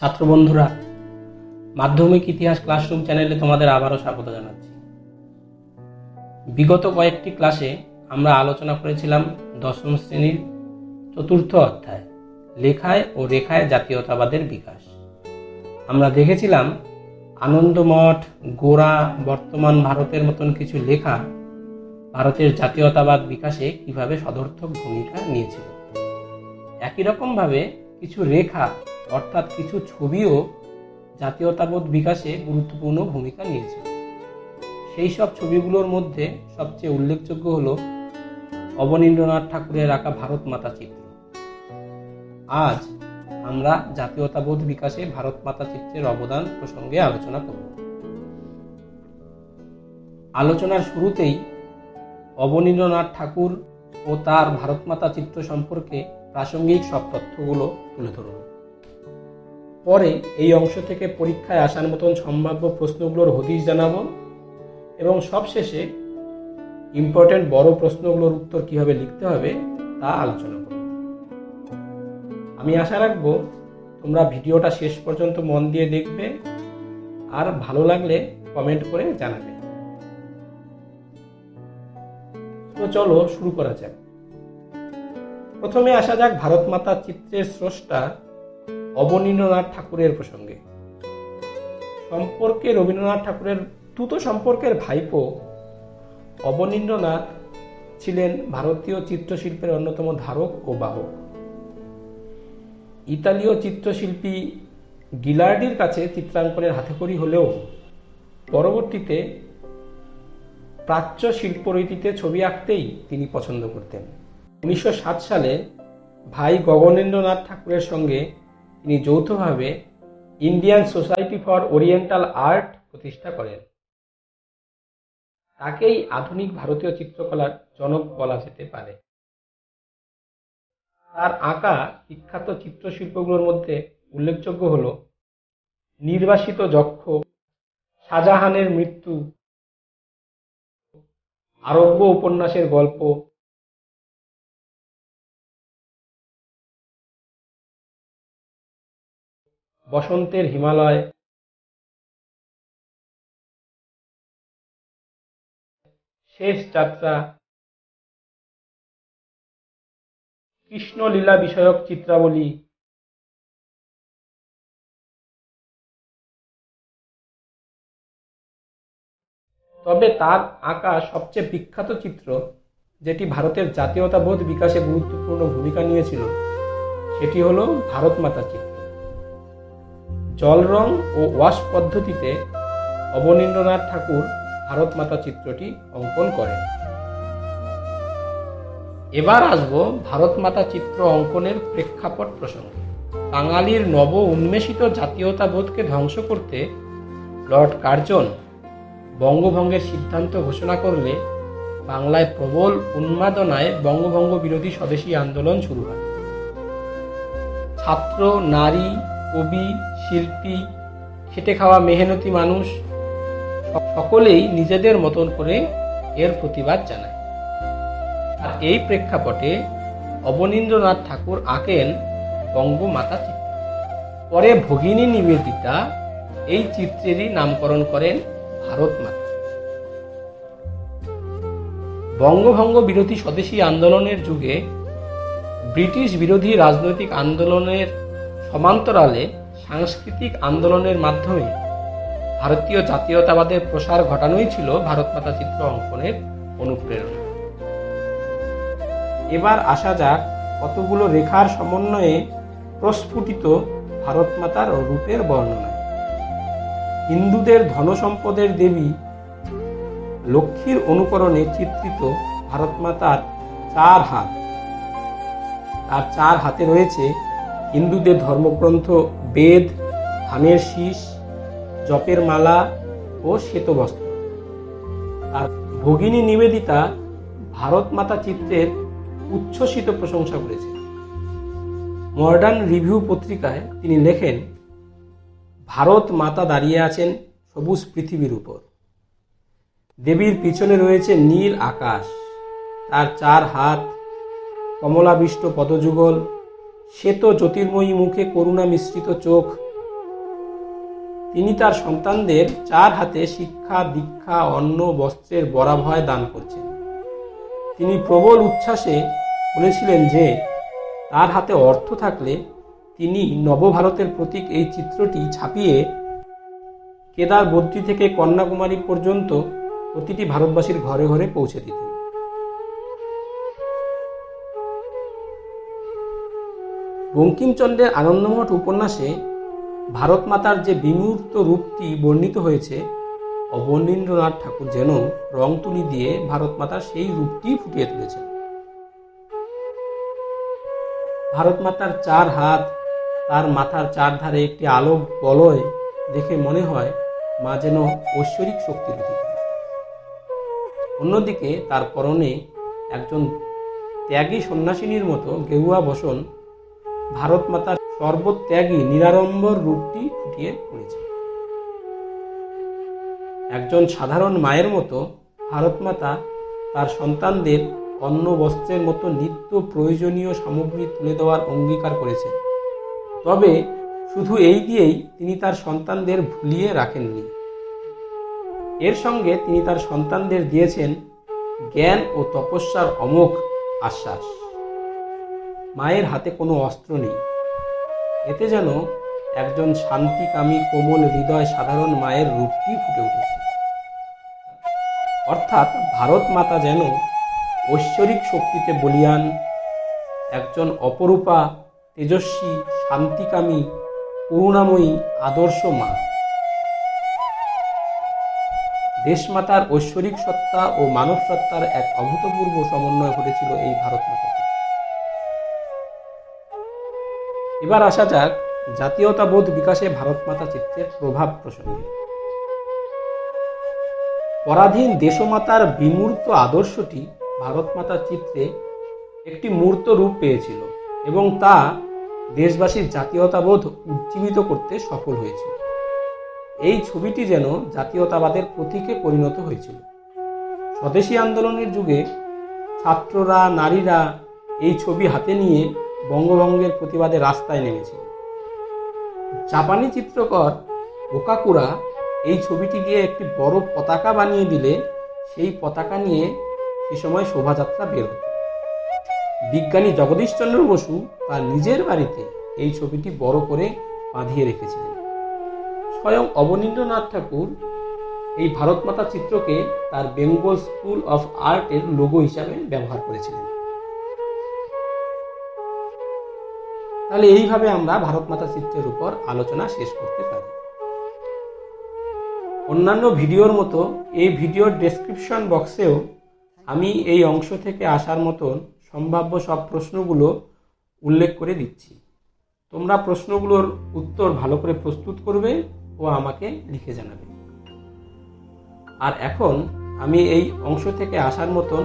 ছাত্র বন্ধুরা, মাধ্যমিক ইতিহাস ক্লাসরুম চ্যানেলে তোমাদের আবারও স্বাগত জানাচ্ছি। বিগত কয়েকটি ক্লাসে আমরা আলোচনা করেছিলাম দশম শ্রেণির চতুর্থ অধ্যায়, লেখায় ও রেখায় জাতীয়তাবাদের বিকাশ। আমরা দেখেছিলাম আনন্দমঠ, গোড়া, বর্তমান ভারতের মতন কিছু লেখা ভারতের জাতীয়তাবাদ বিকাশে কীভাবে সদর্থক ভূমিকা নিয়েছিল। একই রকমভাবে কিছু রেখা অর্থাৎ কিছু ছবিও জাতীয়তাবোধ বিকাশে গুরুত্বপূর্ণ ভূমিকা নিয়েছে। সেই সব ছবিগুলোর মধ্যে সবচেয়ে উল্লেখযোগ্য হল অবনীন্দ্রনাথ ঠাকুরের আঁকা ভারত মাতা চিত্র। আজ আমরা জাতীয়তাবোধ বিকাশে ভারত মাতা চিত্রের অবদান প্রসঙ্গে আলোচনা করব। আলোচনার শুরুতেই অবনীন্দ্রনাথ ঠাকুর ও তার ভারত মাতা চিত্র সম্পর্কে প্রাসঙ্গিক সব তথ্যগুলো তুলে ধরব পরে এই অংশ থেকে পরীক্ষায় আসার মতন সম্ভাব্য প্রশ্নগুলোর হদিশ জানাব এবং সবশেষে ইম্পর্টেন্ট বড় প্রশ্নগুলোর উত্তর কীভাবে লিখতে হবে তা আলোচনা করব। আমি আশা রাখব তোমরা ভিডিওটা শেষ পর্যন্ত মন দিয়ে দেখবে আর ভালো লাগলে কমেন্ট করে জানাবে। তো চলো শুরু করা যাক। প্রথমে আসা যাক ভারত মাতা চিত্রের স্রষ্টা অবনীন্দ্রনাথ ঠাকুরের প্রসঙ্গে। সম্পর্কে রবীন্দ্রনাথ ঠাকুরের তুত সম্পর্কের ভাইপো অবনীন্দ্রনাথ ছিলেন ভারতীয় চিত্রশিল্পের অন্যতম ধারক ও বাহক। ইতালীয় চিত্রশিল্পী গিলার্ডির কাছে চিত্রাঙ্কনের হাতেখড়ি হলেও পরবর্তীতে প্রাচ্য শিল্পরীতিতে ছবি আঁকতেই তিনি পছন্দ করতেন। উনিশশো সাত সালে ভাই গগনেন্দ্রনাথ ঠাকুরের সঙ্গে তিনি যৌথভাবে Indian society for oriental art প্রতিষ্ঠা করেন। তাকেই আধুনিক ভারতীয় চিত্রকলার জনক বলা যেতে পারে। তার আঁকা বিখ্যাত চিত্রশিল্পগুলোর মধ্যে উল্লেখযোগ্য হল নির্বাসিত যক্ষ, শাহজাহানের মৃত্যু, আরব্য উপন্যাসের গল্প বসন্তের হিমালয়। শেষ যাত্রা। কৃষ্ণলীলা বিষয়ক চিত্রাবলী। তবে তার আঁকা সবচেয়ে বিখ্যাত চিত্র, যেটি ভারতের জাতীয়তাবোধ বিকাশে গুরুত্বপূর্ণ ভূমিকা নিয়েছিল, সেটি হলো ভারত মাতা চিত্র। জল রং ও ওয়াশ পদ্ধতিতে অবনীন্দ্রনাথ ঠাকুর ভারত মাতা চিত্রটি অঙ্কন করেন। এবার আসব ভারত মাতা চিত্র অঙ্কনের প্রেক্ষাপট প্রসঙ্গে। বাঙালির নব উন্মেষিত জাতীয়তাবোধকে ধ্বংস করতে লর্ড কার্জন বঙ্গভঙ্গের সিদ্ধান্ত ঘোষণা করলে বাংলায় প্রবল উন্মাদনায় বঙ্গভঙ্গ বিরোধী স্বদেশী আন্দোলন শুরু হয়। ছাত্র, নারী কবি, শিল্পী, খেটে খাওয়া মেহনতি মানুষ সকলেই নিজেদের মতন করে এর প্রতিবাদ জানায়। আর এই প্রেক্ষাপটে অবনীন্দ্রনাথ ঠাকুর আঁকেন বঙ্গমাতা চিত্র। পরে ভগিনী নিবেদিতা এই চিত্রেরই নামকরণ করেন ভারত মাতা বঙ্গভঙ্গ বিরোধী স্বদেশী আন্দোলনের যুগে ব্রিটিশ বিরোধী রাজনৈতিক আন্দোলনের সমান্তরালে সাংস্কৃতিক আন্দোলনের মাধ্যমে ভারতীয় জাতীয়তাবাদের প্রসার ঘটানোই ছিল ভারত মাতা চিত্র অঙ্কনের অনুপ্রেরণা। এবার আসা যাক কতগুলো রেখার সমন্বয়ে প্রস্ফুটিত ভারত মাতার রূপের বর্ণনা। হিন্দুদের ধনসম্পদের দেবী লক্ষ্মীর অনুকরণে চিত্রিত ভারত মাতার চার হাত। তার চার হাতে রয়েছে হিন্দুদের ধর্মগ্রন্থ বেদ, ধানের শীষ, জপের মালা ও শ্বেতবস্ত্র। আর ভগিনী নিবেদিতা ভারত মাতা চিত্রের উচ্ছ্বসিত প্রশংসা করেছেন। মডার্ন রিভিউ পত্রিকায় তিনি লেখেন, ভারত মাতা দাঁড়িয়ে আছেন সবুজ পৃথিবীর উপর। দেবীর পিছনে রয়েছে নীল আকাশ। তার চার হাত, কমলাবিষ্ট পদযুগল শ্বেত জ্যোতির্ময়ী মুখে করুণা মিশ্রিত চোখ। তিনি তার সন্তানদের চার হাতে শিক্ষা, দীক্ষা, অন্ন, বস্ত্রের বরাভয় দান করছেন। তিনি প্রবল উচ্ছ্বাসে বলেছিলেন যে, তার হাতে অর্থ থাকলে তিনি নবভারতের প্রতীক এই চিত্রটি ছাপিয়ে কেদার বদ্রী থেকে কন্যাকুমারী পর্যন্ত প্রতিটি ভারতবাসীর ঘরে ঘরে পৌঁছে দিতেন। বঙ্কিমচন্দ্রের আনন্দমঠ উপন্যাসে ভারত মাতার যে বিমূর্ত রূপটি বর্ণিত হয়েছে, অবনীন্দ্রনাথ ঠাকুর যেন রং তুলি দিয়ে ভারত মাতার সেই রূপটি ফুটিয়ে তুলেছেন। ভারত মাতার চার হাত, তার মাথার চারধারে একটি আলোক বলয় দেখে মনে হয় মা যেন ঐশ্বরিক শক্তির অন্যদিকে তার পরনে একজন ত্যাগী সন্ন্যাসিনীর মতো গেরুয়া বসন ভারত মাতার সর্বত্যাগী নিরাড়ম্বর রূপটি ফুটিয়ে পড়েছে একজন সাধারণ মায়ের মতো ভারত মাতা তার সন্তানদের অন্ন বস্ত্রের মতো নিত্য প্রয়োজনীয় সামগ্রী তুলে দেওয়ার অঙ্গীকার করেছেন। তবে শুধু এই দিয়েই তিনি তার সন্তানদের ভুলিয়ে রাখেননি। এর সঙ্গে তিনি তার সন্তানদের দিয়েছেন জ্ঞান ও তপস্যার অমোঘ আশ্বাস। মায়ের হাতে কোনো অস্ত্র নেই। এতে যেন একজন শান্তিকামী, কোমল, হৃদয় সাধারণ মায়ের রূপটি ফুটে উঠেছে। অর্থাৎ ভারত মাতা যেন ঐশ্বরিক শক্তিতে বলিয়ান একজন অপরূপা, তেজস্বী, শান্তিকামী, করুণাময়ী, আদর্শ মা। দেশমাতার ঐশ্বরিক সত্তা ও মানব সত্তার এক অভূতপূর্ব সমন্বয় ঘটেছিল এই ভারত মাতাতে এবার আসা যাক জাতীয়তাবোধ বিকাশে ভারত মাতা চিত্রের প্রভাব প্রসঙ্গে। পরাধীন দেশমাতার বিমূর্ত আদর্শটি ভারত মাতার চিত্রে একটি মূর্ত রূপ পেয়েছিল এবং তা দেশবাসীর জাতীয়তাবোধ উজ্জীবিত করতে সফল হয়েছিল। এই ছবিটি যেন জাতীয়তাবাদের প্রতীকে পরিণত হয়েছিল। স্বদেশী আন্দোলনের যুগে ছাত্ররা, নারীরা এই ছবি হাতে নিয়ে বঙ্গভঙ্গের প্রতিবাদে রাস্তায় নেমেছিল জাপানি চিত্রকর ওকাকুরা এই ছবিটি দিয়ে একটি বড় পতাকা বানিয়ে দিলে, সেই পতাকা নিয়ে সে সময় শোভাযাত্রা বের হতো। বিজ্ঞানী জগদীশচন্দ্র বসু তার নিজের বাড়িতে এই ছবিটি বড় করে বাঁধিয়ে রেখেছিলেন। স্বয়ং অবনীন্দ্রনাথ ঠাকুর এই ভারত মাতা চিত্রকে তার বেঙ্গল স্কুল অফ আর্টের লোগো হিসাবে ব্যবহার করেছিলেন। তাহলে এইভাবে আমরা ভারত মাতা চিত্রের উপর আলোচনা শেষ করতে পারি। অন্যান্য ভিডিওর মতো এই ভিডিওর ডেসক্রিপশন বক্সেও আমি এই অংশ থেকে আসার মতন সম্ভাব্য সব প্রশ্নগুলো উল্লেখ করে দিচ্ছি। তোমরা প্রশ্নগুলোর উত্তর ভালো করে প্রস্তুত করবে ও আমাকে লিখে জানাবে। আর এখন আমি এই অংশ থেকে আসার মতন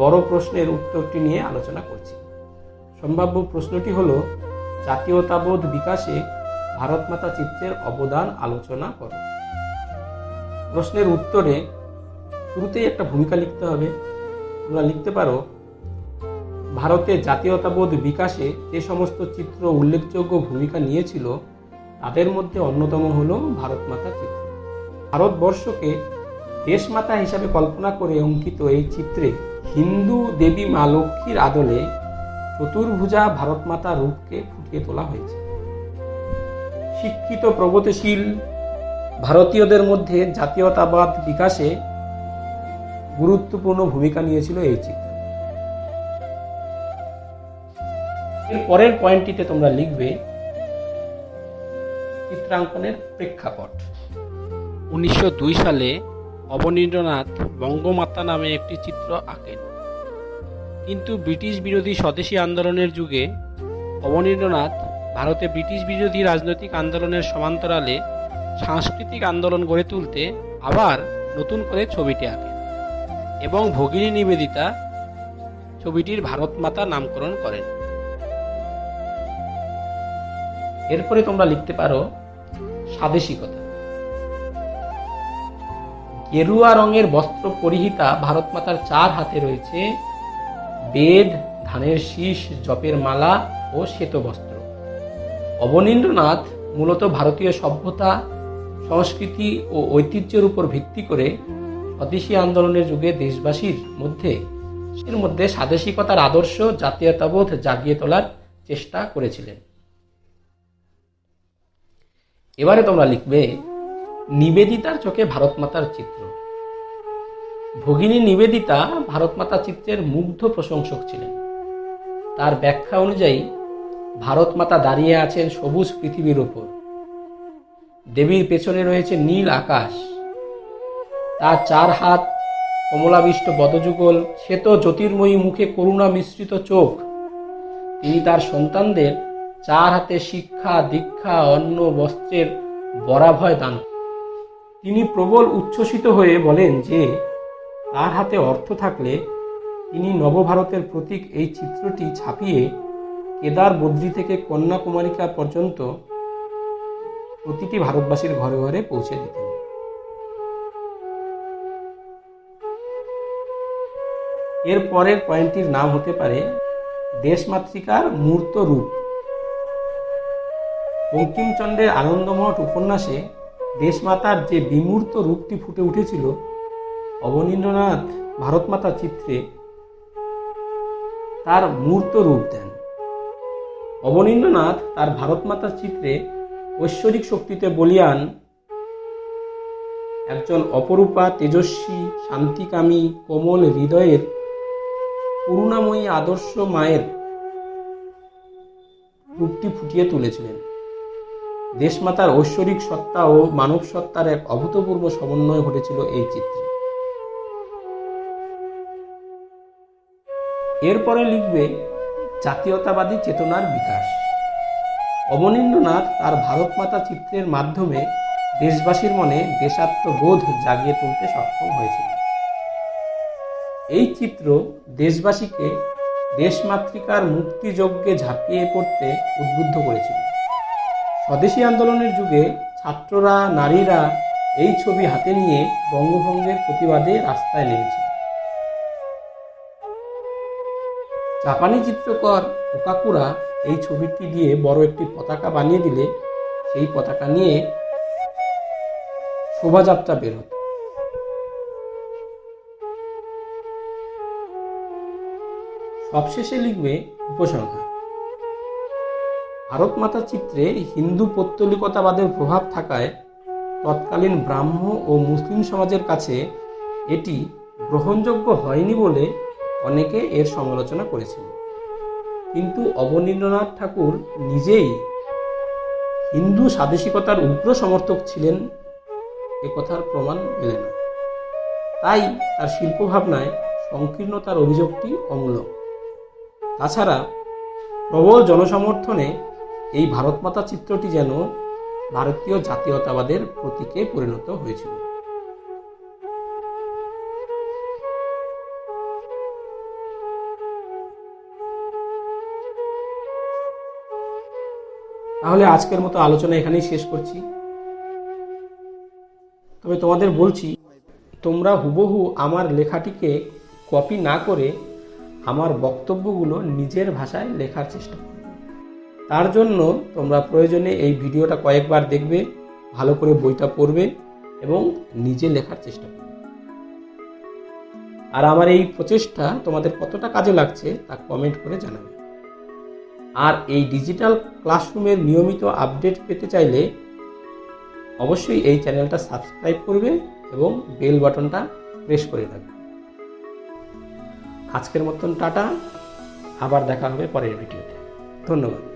বড় প্রশ্নের উত্তরটি নিয়ে আলোচনা করছি। সম্ভাব্য প্রশ্নটি হলো জাতীয়তাবোধ বিকাশে ভারত মাতা চিত্রের অবদান আলোচনা করো। প্রশ্নের উত্তরে শুরুতেই একটা ভূমিকা লিখতে হবে। তোমরা লিখতে পারো ভারতের জাতীয়তাবোধ বিকাশে যে সমস্ত চিত্র উল্লেখযোগ্য ভূমিকা নিয়েছিল, তাদের মধ্যে অন্যতম হল ভারত মাতা চিত্র। ভারতবর্ষকে দেশমাতা হিসাবে কল্পনা করে অঙ্কিত এই চিত্রে হিন্দু দেবী মা লক্ষ্মীর আদলে চতুর্ভুজা ভারত মাতা রূপকে ফুটিয়ে তোলা হয়েছে। শিক্ষিত প্রগতিশীল ভারতীয়দের মধ্যে জাতীয়তাবাদ বিকাশে গুরুত্বপূর্ণ ভূমিকা নিয়েছিল এই চিত্র। এর পরের পয়েন্টটিতে তোমরা লিখবে চিত্রাঙ্কনের প্রেক্ষাপট। উনিশশো দুই সালে অবনীন্দ্রনাথ বঙ্গমাতা নামে একটি চিত্র আঁকেন। কিন্তু ব্রিটিশ বিরোধী স্বদেশী আন্দোলনের যুগে অবনীন্দ্রনাথ ভারতে ব্রিটিশ বিরোধী রাজনৈতিক আন্দোলনের সমান্তরালে সাংস্কৃতিক আন্দোলন গড়ে তুলতে আবার নতুন করে ছবিটি আঁকেন এবং ভগিনী নিবেদিতা ছবিটির ভারত মাতা নামকরণ করেন। এরপরে তোমরা লিখতে পারো স্বাদেশিকতা। গেরুয়া রঙের বস্ত্র পরিহিতা ভারত মাতার চার হাতে রয়েছে। বেদ, ধানের শীষ, জপের মালা ও শ্বেত বস্ত্র অবনীন্দ্রনাথ মূলত ভারতীয় সভ্যতা, সংস্কৃতি ও ঐতিহ্যের উপর ভিত্তি করে স্বদেশী আন্দোলনের যুগে দেশবাসীর মধ্যে এর মধ্যে স্বাদেশিকতার আদর্শ, জাতীয়তাবোধ জাগিয়ে তোলার চেষ্টা করেছিলেন। এবারে তোমরা লিখবে, নিবেদিতার চোখে ভারত মাতার চিত্র। ভগিনী নিবেদিতা ভারত মাতা চিত্রের মুগ্ধ প্রশংসক ছিলেন। তার ব্যাখ্যা অনুযায়ী ভারত মাতা দাঁড়িয়ে আছেন সবুজ পৃথিবীর ওপর। দেবীর পেছনে রয়েছে নীল আকাশ। তার চার হাত, কমলাবিষ্ট বদযুগল, শ্বেত জ্যোতির্ময়ী মুখে করুণা মিশ্রিত চোখ। তিনি তার সন্তানদের চার হাতে শিক্ষা, দীক্ষা, অন্ন, বস্ত্রের বরাভয় দান তিনি প্রবল উচ্ছ্বসিত হয়ে বলেন যে তার হাতে অর্থ থাকলে তিনি নবভারতের প্রতীক এই চিত্রটি ছাপিয়ে কেদার বদ্রী থেকে কন্যাকুমারিকা পর্যন্ত প্রতিটি ভারতবাসীর ঘরে ঘরে পৌঁছে দিতেন। এর পরের পয়েন্টটির নাম হতে পারে দেশমাতৃকার মূর্ত রূপ। বঙ্কিমচন্দ্রের আনন্দমঠ উপন্যাসে দেশমাতার যে বিমূর্ত রূপটি ফুটে উঠেছিল অবনীন্দ্রনাথ ভারতমাতা চিত্রে তার মূর্ত রূপ দেন। অবনীন্দ্রনাথ তার ভারতমাতার চিত্রে ঐশ্বরিক শক্তিতে বলিয়ান একজন অপরূপা, তেজস্বী, শান্তিকামী, কোমল হৃদয়ের করুণাময়ী, আদর্শ মায়ের রূপটি ফুটিয়ে তুলেছিলেন। দেশমাতার ঐশ্বরিক সত্তা ও মানব সত্তার এক অভূতপূর্ব সমন্বয় ঘটেছিল এই চিত্রে। এরপরে লিখবে, জাতীয়তাবাদী চেতনার বিকাশ। অবনীন্দ্রনাথ তার ভারত মাতা চিত্রের মাধ্যমে দেশবাসীর মনে দেশাত্মবোধ জাগিয়ে তুলতে সক্ষম হয়েছিল এই চিত্র দেশবাসীকে দেশমাতৃকার মুক্তিযজ্ঞে ঝাঁপিয়ে পড়তে উদ্বুদ্ধ করেছিল। স্বদেশী আন্দোলনের যুগে ছাত্ররা, নারীরা এই ছবি হাতে নিয়ে বঙ্গভঙ্গের প্রতিবাদে রাস্তায় নেমেছিল। জাপানি চিত্রকর ওকাকুরা এই ছবিটি দিয়ে বড় একটি পতাকা বানিয়ে দিলে, সেই পতাকা নিয়ে শোভাযাত্রা বের হতো। সবশেষে লিখবে উপসংহার। ভারত মাতা চিত্রে হিন্দু পৌত্তলিকতাবাদের প্রভাব থাকায় তৎকালীন ব্রাহ্ম ও মুসলিম সমাজের কাছে এটি গ্রহণযোগ্য হয়নি বলে অনেকে এর সমালোচনা করেছিল কিন্তু অবনীন্দ্রনাথ ঠাকুর নিজেই হিন্দু স্বাদেশিকতার উগ্র সমর্থক ছিলেন, এ কথার প্রমাণ মেলে না। তাই তার শিল্পভাবনায় সংকীর্ণতার অভিযোগটি অমূলক। তাছাড়া প্রবল জনসমর্থনে এই ভারতমাতা চিত্রটি যেন ভারতীয় জাতীয়তাবাদের প্রতীকে পরিণত হয়েছিল। তাহলে আজকের মতো আলোচনা এখানেই শেষ করছি। তবে তোমাদের বলছি, তোমরা হুবহু আমার লেখাটিকে কপি না করে আমার বক্তব্যগুলো নিজের ভাষায় লেখার চেষ্টা করবে। তার জন্য তোমরা প্রয়োজনে এই ভিডিওটা কয়েকবার দেখবে, ভালো করে বইটা পড়বে এবং নিজে লেখার চেষ্টা করবে। আর আমার এই প্রচেষ্টা তোমাদের কতটা কাজে লাগছে তা কমেন্ট করে জানাবে। আর এই ডিজিটাল ক্লাসরুমের নিয়মিত আপডেট পেতে চাইলে অবশ্যই এই চ্যানেলটা সাবস্ক্রাইব করবে এবং বেল বাটনটা প্রেস করে রাখবে আজকের মতন টাটা, আবার দেখা হবে পরের ভিডিওতে। ধন্যবাদ।